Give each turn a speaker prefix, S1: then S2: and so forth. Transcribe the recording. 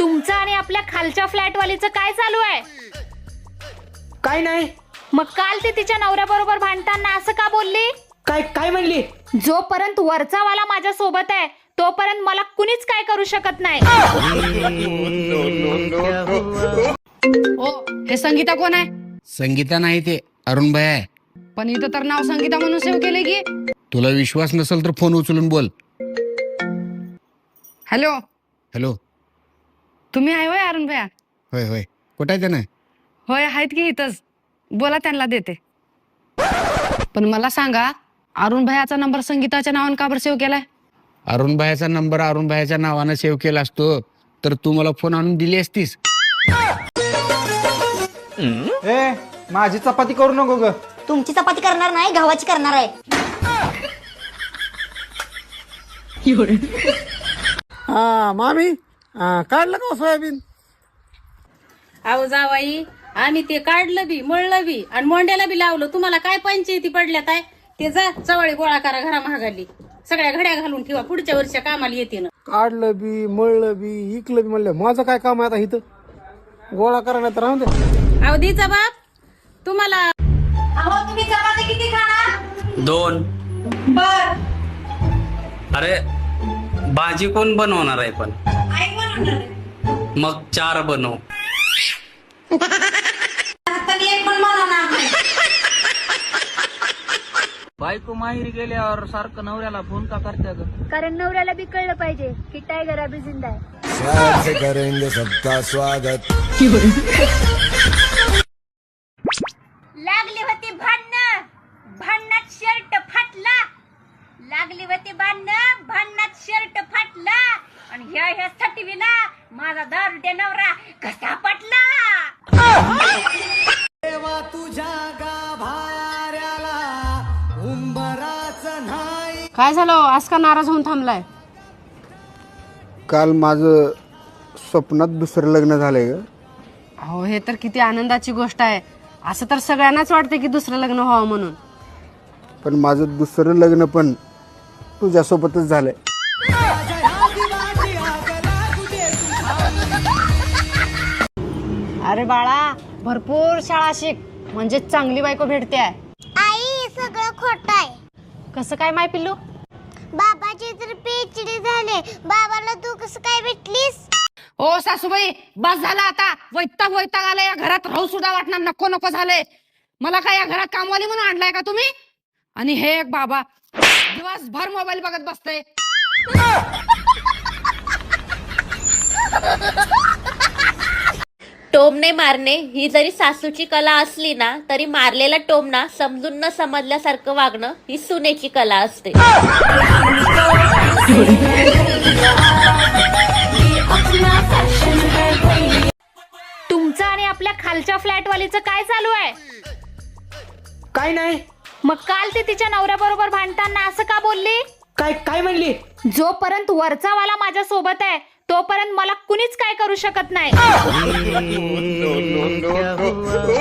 S1: तुमचं आणि आपल्या खालच्या फ्लॅटवालीचं काय चालू आहे?
S2: काय नाही.
S1: मग काल ती तिच्या नवऱ्याबरोबर भांडताना असं का बोलली?
S2: काय काय म्हणली?
S1: जोपर्यंत वरचा वाला माझ्या सोबत आहे तोपर्यंत मला कुणीच काय करू शकत नाही.
S3: हो हे संगीता कोण आहे?
S4: संगीता नाही ते अरुण भाई आहे.
S3: पण इथं तर नाव संगीता म्हणून सेव्ह केले की?
S4: तुला विश्वास नसेल तर फोन उचलून बोल.
S3: हॅलो?
S4: हॅलो?
S3: तुम्ही आहे होय अरुण भैया?
S4: होय होय. कुठं आहे त्यानं?
S3: होय आहेत की इथंच. बोला त्यांना देते. पण मला सांगा अरुण भैयाचा नंबर संगीताच्या नावानं का बरं सेव्ह केलाय?
S4: अरुण भाईचा नंबर अरुण भाईच्या नावानं सेव्ह केला असतो तर तू मला फोन आणून दिली असतीस.
S2: ए माझी चपाती करू नको ग.
S5: तुमची चपाती करणार नाही गव्हाची करणार आहे.
S6: हा मामी. हा, काढलं का हो सोयाबीन?
S7: अहो जावाई आम्ही ते काढलं बी मळलं बी आणि मोंड्याला बी लावलं. तुम्हाला काय पंचायती पडल्यात आहे ते जा चवळे गोळा करा घरा महागाली सगळ्या घड्या घालून ठेवा पुढच्या वर्षी कामाला येते ना.
S6: काढलं बी मळलं बी इकलं बी म्हणलं माझं काय काम आहे आता इथं? गोळा करा नाही तर राहून दे.
S7: अहो दीचा बाप तुम्हाला
S8: दोन. अरे भाजी कोण बनवणार आहे पण? मग चार बनव. बायको माहेरी गेल्यावर सारखं नवऱ्याला फोन का करत्या ग?
S1: कारण नवऱ्याला बी कळलं पाहिजे की टायगर अभी जिंदा आहे.
S9: करेंगे सबका स्वागत.
S1: लागली होती भांडणं. भांडणात शर्ट फाटला. लागली होती भांडणं भांडणात शर्ट फाटला. आणि ह्या ह्या सटवीला माझा दारुड्या नवरा कसा पटला
S3: काय झालं? आज का नाराज होऊन थांबलाय?
S6: काल माझं स्वप्नात दुसरं लग्न झालंय ग.
S3: हो हे तर किती आनंदाची गोष्ट आहे. असं तर सगळ्यांनाच वाटतं की दुसरं लग्न व्हावं म्हणून.
S6: पण माझं दुसरं लग्न पण तुझ्यासोबतच झालंय.
S3: अरे बाळा भरपूर शाळा शिक. म्हणजे चांगली बायको भेटते.
S5: आई सगळं खोट आहे.
S3: कसं काय माय पिल्लू?
S5: बाबाची तर पीएचडी झाले. बाबाला तू कसं काय भेटलीस?
S3: ओ सासूबाई बस झाला आता. वैताग वैताग आला या घरात राहू सुद्धा वाटणार नको नको झाले मला काय या घरात कामवाली म्हणून आणलाय का तुम्ही? आणि हे एक बाबा दिवसभर मोबाईल बघत बसतय.
S10: टोमणे मारणे. ही जरी सासूची कला असली ना तरी मारलेला टोमणा समजून न समजल्यासारखं वागणं ही सुनेची कला असते.
S1: तुमचं आणि आपल्या खालच्या फ्लॅटवालीचं काय चालू आहे?
S2: काय नाही.
S1: मग काल ती तिच्या नवऱ्याबरोबर भांडताना असं का बोलली?
S2: काय काय म्हणली?
S1: जोपर्यंत वरचा वाला माझ्या सोबत आहे तोपर्यंत मला कुणीच काय करू शकत नाही.